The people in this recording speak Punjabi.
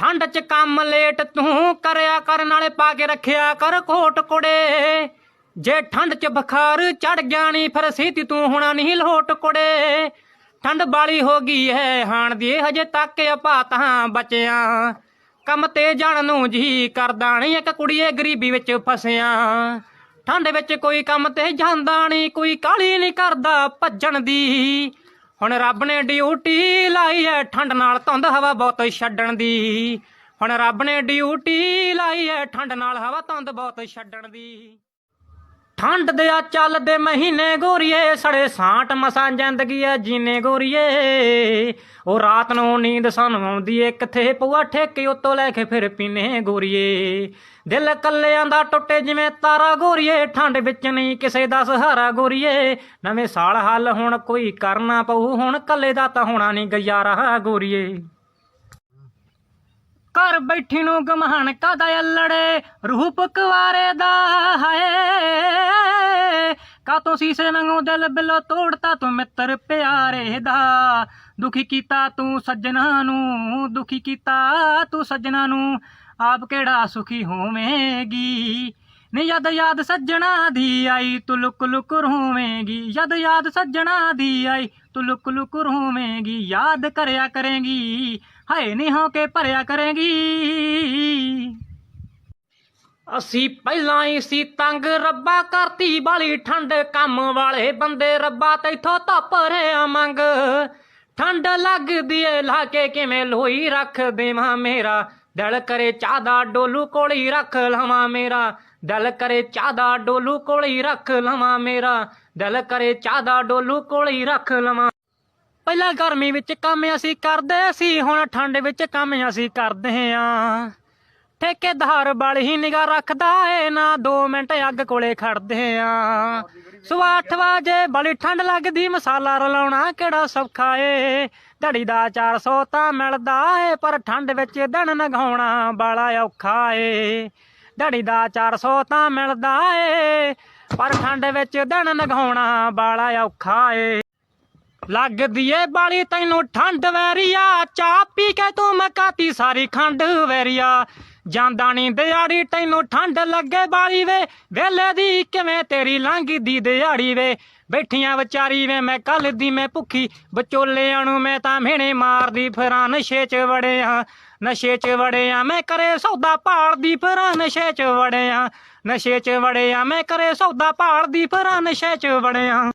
ਠੰਡ 'ਚ ਕੰਮ ਲੇਟ ਤੂੰ ਕਰਿਆ ਕਰ, ਨਾਲੇ ਪਾ ਕੇ ਰੱਖਿਆ ਕਰ ਕੋਟ ਕੁੜੇ। ਜੇ ਠੰਡ 'ਚ ਬੁਖਾਰ ਚੜ ਗਿਆ ਫਿਰ ਸੀਤੀ ਤੂੰ ਹੁਣਾ ਨਹੀਂ ਲੋਟ ਕੁੜੇ। ਠੰਡ ਬਾਲੀ ਹੋ ਗਈ ਹੈ ਹਾਣ ਦੀ ਹਜੇ ਤੱਕ ਆਪਾ ਤਾਂ ਬਚਿਆ। ਕੰਮ ਤੇ ਜਾਣ ਨੂੰ ਜੀ ਕਰਦਾ ਨਹੀਂ ਇੱਕ ਕੁੜੀਏ ਗਰੀਬੀ ਵਿੱਚ ਫਸਿਆ। ਠੰਡ ਵਿੱਚ ਕੋਈ ਕੰਮ ਤੇ ਜਾਂਦਾ ਨਹੀਂ ਕੋਈ ਕਾਲੀ ਨਹੀਂ ਕਰਦਾ ਭੱਜਣ ਦੀ। ਹੁਣ ਰੱਬ ਨੇ ਡਿਊਟੀ ਲਾਈ ਐ, ਠੰਡ ਨਾਲ ਧੁੰਦ ਹਵਾ ਬਹੁਤ ਛੱਡਣ ਦੀ। ਹੁਣ ਰੱਬ ਨੇ ਡਿਊਟੀ ਲਾਈ ਐ, ਠੰਡ ਨਾਲ ਹਵਾ ਧੁੰਦ ਬਹੁਤ ਛੱਡਣ ਦੀ। ਠੰਡ ਦੇ ਆ ਚੱਲਦੇ ਮਹੀਨੇ ਗੋਰੀਏ, ਸੜੇ ਸਾਂਟ ਮਸਾਂ ਜ਼ਿੰਦਗੀ ਐ ਜੀਨੇ ਗੋਰੀਏ। ਉਹ ਰਾਤ ਨੂੰ ਨੀਂਦ ਸਾਨੂੰ ਆਉਂਦੀ ਏ, ਕਿੱਥੇ ਪਊਆ ਠੇਕੇ ਉਤੋਂ ਲੈ ਕੇ ਫਿਰ ਪੀਨੇ ਗੋਰੀਏ। ਦਿਲ ਕੱਲਿਆਂ ਦਾ ਟੁੱਟੇ ਜਿਵੇਂ ਤਾਰਾ ਗੋਰੀਏ, ਠੰਡ ਵਿੱਚ ਨਹੀਂ ਕਿਸੇ ਦਾ ਸਹਾਰਾ ਗੋਰੀਏ। ਨਵੇਂ ਸਾਲ ਹੱਲ ਹੁਣ ਕੋਈ ਕਰਨਾ ਪਊ, ਹੁਣ ਕੱਲੇ ਦਾ ਤਾਂ ਹੋਣਾ ਨਹੀਂ ਗੁਜ਼ਾਰਾ ਗੋਰੀਏ। ਬੈਠੀ ਨੂੰ ਗਮਹਣ ਕਾਦਾ ਅਲੜੇ? ਰੂਪ ਕੁਵਾਰੇ ਦਾ ਹਾਏ। ਕਾਤੋਂ ਸੀਸੇ ਵਾਂਗੂ ਦਿਲ ਬਿਲੋ ਤੋੜਤਾ ਤੂੰ ਮਿੱਤਰ ਪਿਆਰੇ ਦਾ? ਦੁਖੀ ਕੀਤਾ ਤੂੰ ਸੱਜਣਾ ਨੂੰ, ਦੁਖੀ ਕੀਤਾ ਤੂੰ ਸੱਜਣਾ ਨੂੰ। ਆਪ ਕਿਹੜਾ ਸੁਖੀ ਹੋਵੇਂਗੀ? ਨੀ ਯਦ ਯਾਦ ਸੱਜਣਾ ਦੀ ਆਈ ਤੂੰ ਲੁਕ ਲੁਕ ਰੋਵੇਂਗੀ। ਯਦ ਯਾਦ ਸੱਜਣਾ ਦੀ ਆਈ ਤੂੰ ਲੁਕ ਲੁਕ ਰੋਵੇਂਗੀ। ਯਾਦ ਕਰਿਆ ਕਰੇਂਗੀ, ਹਾਏ ਨੀ ਹੋ ਕੇ ਭਰਿਆ ਕਰੇਂਗੀ। ਅਸੀਂ ਪਹਿਲਾਂ ਹੀ ਸੀ ਤੰਗ ਰੱਬਾ, ਕਰਤੀ ਬਾਲੀ ਠੰਡ, ਕੰਮ ਵਾਲੇ ਬੰਦੇ ਰੱਬਾ, ਤੈਥੋਂ ਧੱਪ ਰਿਆ ਮੰਗ। ਠੰਡ ਲੱਗਦੀ ਏ, ਲਾ ਕੇ ਕਿਵੇਂ ਲੋਈ ਰੱਖ ਦੇਵਾਂ ਮੇਰਾ? ਦਿਲ ਕਰੇ ਚਾਹ ਦਾ ਡੋਲੂ ਕੋਲੀ ਰੱਖ ਲਵਾਂ ਮੇਰਾ। ਦਿਲ ਕਰੇ ਚਾਹ ਦਾ ਡੋਲੂ ਹੀ ਰੱਖ ਲਵਾਂ ਮੇਰਾ, ਦਿਲ ਕਰੇ ਚਾਹ ਦਾ ਡੋਲੂ ਹੀ ਰੱਖ ਲਵਾਂ। ਪਹਿਲਾਂ ਗਰਮੀ ਵਿੱਚ ਕੰਮ ਅਸੀਂ ਕਰਦੇ ਸੀ, ਹੁਣ ਠੰਡ ਵਿੱਚ ਕੰਮ ਅਸੀਂ ਕਰਦੇ ਆਂ। ਠੇਕੇਦਾਰ ਵਾਲੀ ਹੀ ਨਿਗਾ ਰੱਖਦਾ ਏ, ਨਾ 2 ਮਿੰਟ ਅੱਗ ਕੋਲੇ ਖੜਦੇ ਆਂ। ਸਵਾ 8 ਵਜੇ ਬੜੀ ਠੰਡ ਲੱਗਦੀ, ਮਸਾਲਾ ਰਲਾਉਣਾ ਕਿਹੜਾ ਸੌਖਾ ਏ। ਧੜੀ ਦਾ 400 ਤਾਂ ਮਿਲਦਾ ਏ, ਪਰ ਠੰਡ ਵਿੱਚ ਦਿਨ ਨਗਾਉਣਾ ਬਾਲਾ ਔਖਾ ਏ। ਧੜੀ ਦਾ 400 ਤਾਂ ਮਿਲਦਾ ਏ, ਪਰ ਠੰਡ ਵਿੱਚ ਦਿਨ ਲਗਾਉਣਾ ਬਾਲਾ ਔਖਾ ਏ। ਲੱਗਦੀ ਏ ਬਾਲੀ ਤੈਨੂੰ ਠੰਡ ਵੈਰੀਆ, ਚਾਹ ਪੀ ਕੇ ਤੂੰ ਮਕਾਤੀ ਸਾਰੀ ਖੰਡ ਵੈਰੀਆ। ਜਾਂਦਾ ਨੀ ਦਿਹਾੜੀ, ਤੈਨੂੰ ਠੰਡ ਲੱਗੇ ਬਾਲੀ ਵੇ। ਵੇਲੇ ਦੀ ਕਿਵੇਂ ਤੇਰੀ ਲੰਘਦੀ ਦਿਹਾੜੀ ਵੇ। ਬੈਠੀਆਂ ਵਿਚਾਰੀ ਵੇ, ਮੈਂ ਕੱਲ ਦੀ ਮੈਂ ਭੁੱਖੀ। ਵਿਚੋਲਿਆਂ ਨੂੰ ਮੈਂ ਤਾਂ ਮਿਹਣੇ ਮਾਰਦੀ ਫਿਰਾਂ, ਨਸ਼ੇ 'ਚ ਵੜਿਆ। ਨਸ਼ੇ 'ਚ ਵੜਿਆ, ਮੈਂ ਕਰੇ ਸੌਦਾ ਭਾਲਦੀ ਫਿਰਾਂ, ਨਸ਼ੇ 'ਚ ਵੜਿਆ। ਨਸ਼ੇ 'ਚ ਵੜਿਆ, ਮੈਂ ਕਰੇ ਸੌਦਾ ਭਾਲਦੀ ਫਿਰਾਂ, ਨਸ਼ੇ 'ਚ ਵੜਿਆ।